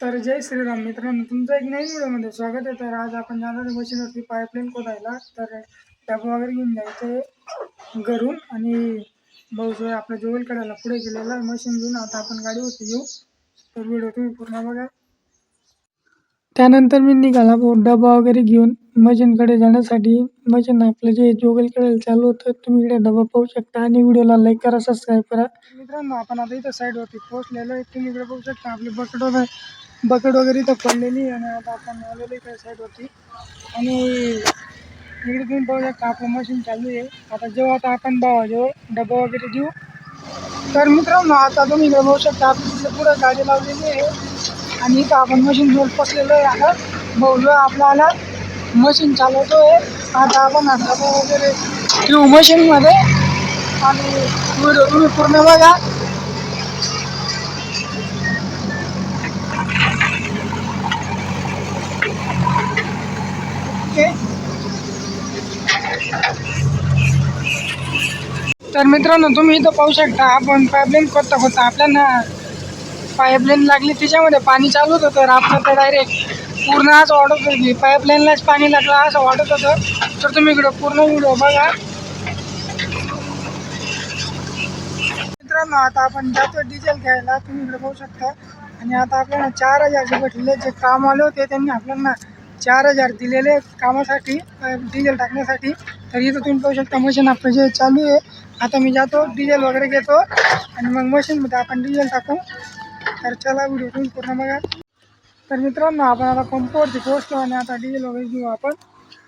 तर जय श्रीराम मित्रांनो तुमचं एक नवीन व्हिडिओमध्ये स्वागत आहे. तर आज आपण जाणार आहे मशीनवरती पाईपलाईन खोदायला तर डबा वगैरे घेऊन जायचं घरून आणि भाऊ सोय आपल्या जोवेल कडायला पुढे गेलेला आहे. मशीन घेऊन आता आपण गाडीवरती येऊ. तर व्हिडिओ तुम्ही पूर्ण बघा. त्यानंतर मी निघाला भाऊ डबा वगैरे घेऊन. मशीनकडे जाण्यासाठी मशीन आपलं जे जोगल कडेल चालू होतं तुम्ही इकडे डबा पाहू शकता आणि व्हिडिओला लाईक करा सबस्क्राईब करा. मित्रांनो आपण आता इथं साईडवरती पोहोचलेलो आहे. तुम्ही इकडे पाहू शकता आपली बकेट आहे. बकेट वगैरे इथं पडलेली आहे आणि आता आपण आलेलो इकडे साईडवरती आणि इकडे तुम्ही पाहू शकता आपलं मशीन चालू आहे. आता जेव्हा आता आपण भावाजवळ डबा वगैरे देऊ तर मित्रांनो आता तुम्ही इकडे बघू शकता आपली पुढं गाडी लावलेली आहे. आणि इथं आपण मशीन घेऊन पसलेलं आहे आता. भाऊ आपल्याला मशीन चालवतो आहे आता आपण डबा वगैरे ठेवू मशीनमध्ये आणि व्हिडिओ तुम्ही पूर्ण बघा. तर मित्रांनो तुम्ही इथं पाहू शकता आपण पाईपलाईन खोदता खोदता आपल्याला पाईपलाईन लागली त्याच्यामध्ये पाणी चालू होतं तर आपलं तर डायरेक्ट पूर्ण आज वाटत होती. पाईपलाईनलाच पाणी लागलं असं वाटत होतं. तर तुम्ही इकडं पूर्ण व्हिडिओ बघा. मित्रांनो आता आपण जातो डिझेल घ्यायला. तुम्ही इकडे पाहू शकता. आणि आता आपल्याला चार हजारचे भेटलेले जे काम आले होते त्यांनी आपल्याला चार हजार दिलेले कामासाठी डिझेल टाकण्यासाठी. तर इथं तुम्ही पाहू शकता मशीन आपलं जे चालू आहे आता मी जातो डिझेल वगैरे घेतो आणि मग मशीनमध्ये आपण डिझेल टाकू. तर चला व्हिडिओ तुम्ही पूर्ण बघा. तर मित्रांनो आपण आता पंपवरती पोहोचतो आणि आता डिझेल वगैरे घेऊ आपण.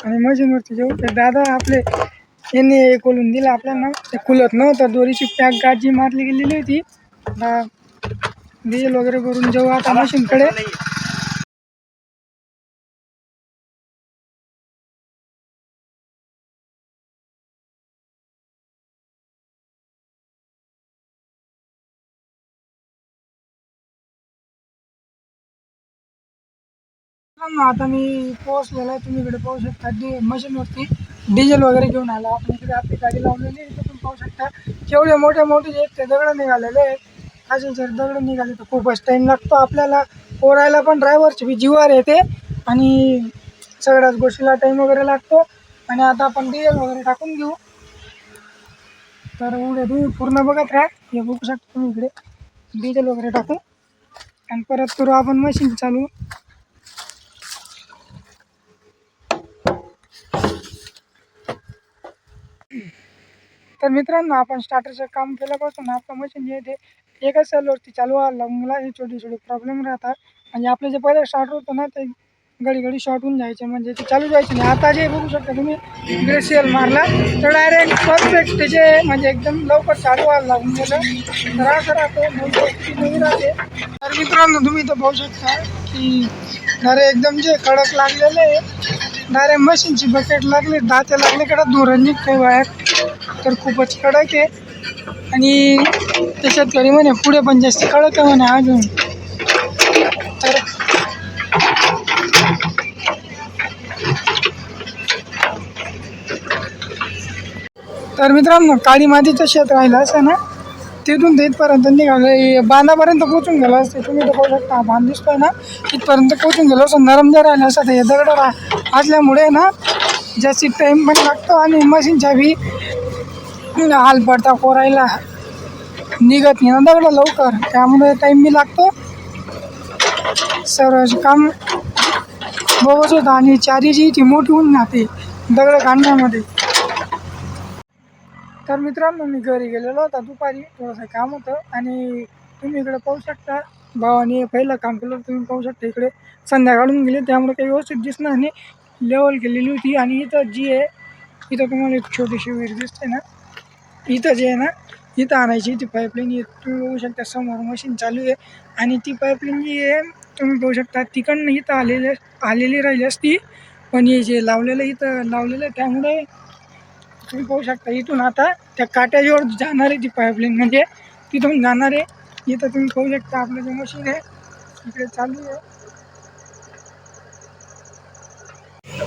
आणि मशीनवरती जाऊ. तर दादा आपले यांनी हे खोलून दिलं आपल्याला. ते खुलत नव्हतं दोरीची पॅक गाजी मारली गेलेली होती. डिझेल वगैरे करून जाऊ आता मशीनकडे आता मी पोहोचलेला आहे तुम्ही इकडे पाहू शकता डी मशीनवरती डिझेल वगैरे घेऊन आला. आपण इकडे आपली गाडी लावलेली आहे तुम्ही पाहू शकता. केवढे मोठे मोठे जे आहेत ते दगड निघालेले आहेत. असे जर दगड निघाले तर खूपच टाईम लागतो आपल्याला. ओढायला पण ड्रायव्हरची बी जीवार येते आणि सगळ्याच गोष्टीला टाईम वगैरे लागतो. आणि आता आपण डिझेल वगैरे टाकून घेऊ. तर उद्या तुम्ही पूर्ण बघत राहा. हे बघू शकता तुम्ही इकडे. डिझेल वगैरे टाकू. आणि परत करू आपण मशीन चालू. तर मित्रांनो आपण स्टार्टरचं काम केल्यापासून आपलं मशीन जे ते एकाच सेलवरती चालू व्हायला लागून हे छोटे छोटे प्रॉब्लेम राहतात. म्हणजे आपलं जे पहिलं स्टार्टर होतं ना ते घडी घडी शॉर्ट होऊन जायचे. म्हणजे ते चालू जायचे नाही. आता जे बघू शकता तुम्ही ग्रेसियल मारला. तर डायरेक्ट परफेक्ट त्याचे म्हणजे एकदम लवकर चालू व्हायला लागून गेलं. तर असं राहतो. म्हणजे राहते. तर मित्रांनो तुम्ही तर पाहू शकता की डायरेक्ट एकदम जे कडक लागलेले आहे डायरेक्ट मशीनची बकेट लागली दाते लागले कडक धुरण निघते बाहेर. तर खूपच कडक आहे. आणि ते शेतकरी म्हणे पुढे पण जास्त कडक आहे म्हणे अजून. तर तर मित्रांनो काळी मातीचं शेत राहिलं असं ना तिथून ते इथपर्यंत निघालं बांधापर्यंत पोचून गेलं असते. तुम्ही तर पाहू शकता बांध दिसतोय ना तिथपर्यंत पोचून गेलो असं नरम जर राहिलं असं ते दगड असल्यामुळे ना जास्ती टाईम पण लागतो आणि मशीनच्या बी हाल पडता कोरायला निघत नाही ना दगड लवकर. त्यामुळे टाईम बी लागतो. सर्व काम बघत होता आणि चारी जी ती मोठी होऊन जाते दगड काढण्यामध्ये. तर मित्रांनो मी घरी गेलेलो होता. दुपारी थोडंसं काम होतं आणि तुम्ही इकडे पाहू शकता. भावाने पहिलं काम केलं तुम्ही पाहू शकता इकडे संध्याकाळून गेले. त्यामुळे काही व्यवस्थित दिसणार नाही. लेवल केलेली होती आणि इथं जी आहे इथं तुम्हाला एक छोटीशी विहीर दिसते ना. इथं जे आहे ना इथं आणायची ती पाईपलाईन तुम्ही बघू शकता समोर मशीन चालू आहे. आणि ती पाईपलाईन जी आहे तुम्ही बघू शकता तिकडनं इथं आलेले आलेली राहिली असती. पण हे जे लावलेलं इथं लावलेलं आहे त्यामुळे तुम्ही पाहू शकता इथून आता त्या काट्याजवळ जाणार आहे ती पाईपलाईन म्हणजे तिथून जाणार आहे. इथं तुम्ही पाहू शकता आपलं जे मशीन आहे इकडे चालू आहे.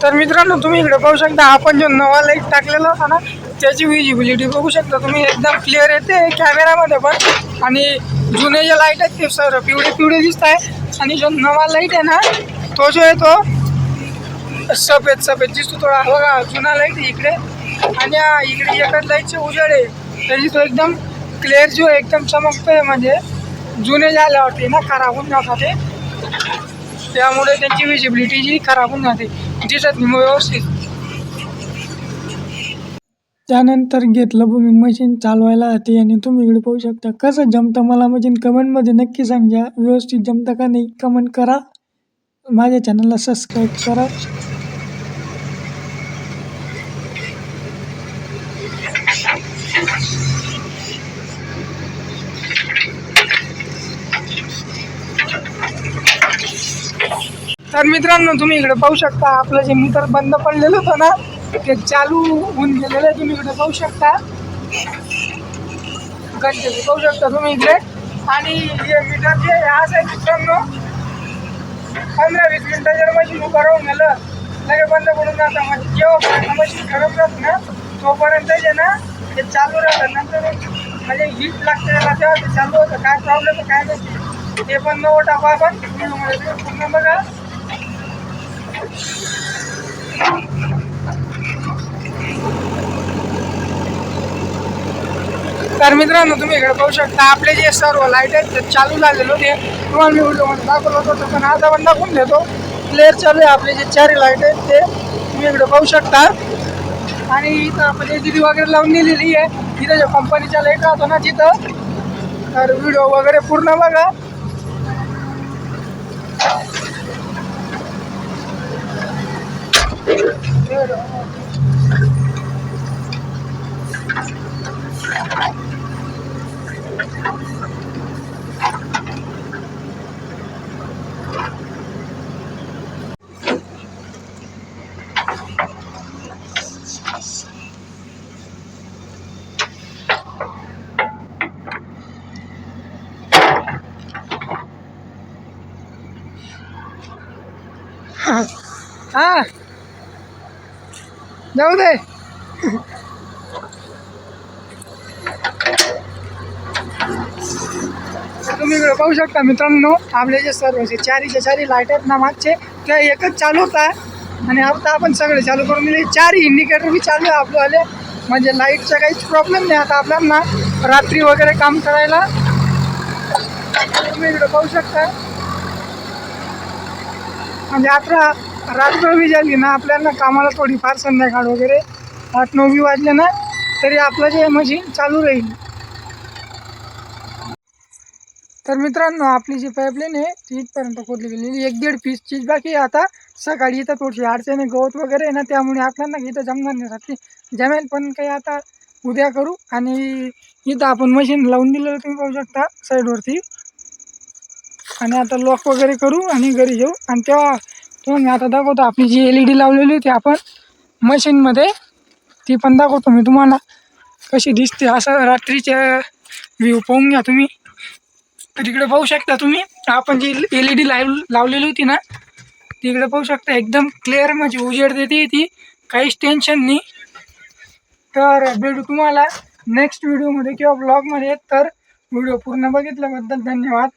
तर मित्रांनो तुम्ही इकडे पाहू शकता आपण जो नवा लाइट टाकलेला होता ना त्याची विजिबिलिटी बघू शकता. तुम्ही एकदम क्लिअर येते कॅमेऱ्यामध्ये पण. आणि जुने जे लाइट आहेत ते सर पिवळे पिवळे दिसत आहे. आणि जो नवा लाइट आहे ना तो जो आहे तो सफेद सफेद दिसतो थोडा. बघा जुना लाइट आहे इकडे. आणि इकडे एकच लाईटचे उजेड आहे. तरी तो एकदम क्लिअर जो आहे, एकदम चमकतोय म्हणजे. जुने झाल्यावरती ना खराब होऊन जातात ते. त्यामुळे त्यांची विजिबिलिटी जी खराब होऊन जाते. दिसत नाही व्यवस्थित. त्यानंतर घेतलं बघ मी मशीन चालवायला हाती आणि तुम्ही इकडे पाहू शकता. कसं जमतं मला मशीन कमेंटमध्ये नक्की सांगा. व्यवस्थित जमतं का नाही कमेंट करा. माझ्या चॅनलला सबस्क्राईब करा. तर मित्रांनो तुम्ही इकडे पाहू शकता आपलं जे मीटर बंद पडलेलं होतं ना ते चालू होऊन गेलेलं आहे तुम्ही इकडे पाहू शकता. घंटे पाहू शकता तुम्ही इकडे. आणि हे मीटर जे असं आहे मित्रांनो पंधरा वीस मिनटं जर मशीन उभं राहून गेलं लगे बंद पडून जातं. म्हणजे जेव्हा मशीन गरम राहत ना तोपर्यंत जे ना ते चालू राहतं. नंतर म्हणजे हीट लागते त्याला तेव्हा ते चालू होतं. काय प्रॉब्लेम काय नसते ते पण नवं टाकू आपण पूर्ण बघा. तर मित्रांनो तुम्ही इकडे पाहू शकता आपले जे सर्व लाइट आहेत ते चालू झालेले होते. तुम्हाला मी व्हिडिओमध्ये दाखवलं होतं पण आता पण दाखवून देतो. क्लिअर चालू आहे आपले जे चार लाइट आहेत ते तुम्ही इकडे पाहू शकता. आणि इथं आपण एल वगैरे लावून दिलेली आहे. इथं जे कंपनीच्या लाइट राहतो ना तिथं. तर व्हिडिओ वगैरे पूर्ण बघा. हा. जाऊ दे. तर तुम्ही इकडे पाहू शकता मित्रांनो आपले जे सर्व जे चारीचे चारी लाइट आहेत ना मागचे ते एकच चालू होता आणि आता आपण सगळे चालू करून दिले. चार इंडिकेटर बी चालू आहे आपल्यावाले. म्हणजे लाईटचा काहीच प्रॉब्लेम नाही. आता आपल्याला रात्री वगैरे काम करायला तुम्ही इकडे पाहू शकता. म्हणजे आता रात्र बी झाली ना आपल्याला कामाला थोडीफार संध्याकाळ वगैरे आठ नऊ बी वाजले ना तरी आपलं जे मशीन चालू राहील. तर मित्रांनो आपली जी पाईपलाईन आहे ती इथपर्यंत खोदली गेलेली एक दीड पीस चीज बाकी आता सकाळी इथं थोडीशी अडचण आहे गवत वगैरे आहे ना त्यामुळे आपल्याला इथं जमणार नाही. रात्री जमेल पण काही आता उद्या करू. आणि इथं आपण मशीन लावून दिलेलं तुम्ही पाहू शकता साईडवरती आणि आता लॉक वगैरे करू आणि घरी येऊ. आणि तेव्हा तुम्ही आता दाखवतो आपली जी एल ई डी लावलेली होती आपण मशीनमध्ये ती पण दाखवतो मी तुम्हाला. कशी दिसते असं रात्रीच्या व्ह्यू पाहून घ्या तुम्ही. तर पाहू शकता तुम्ही. आपण जी एल ई डी लाव लावलेली होती ना तिकडे पाहू शकता एकदम क्लिअर म्हणजे उजेड देते ती. काहीच टेन्शन नाही. तर भेटू तुम्हाला नेक्स्ट व्हिडिओमध्ये किंवा ब्लॉगमध्ये तर व्हिडिओ पूर्ण बघितल्याबद्दल धन्यवाद.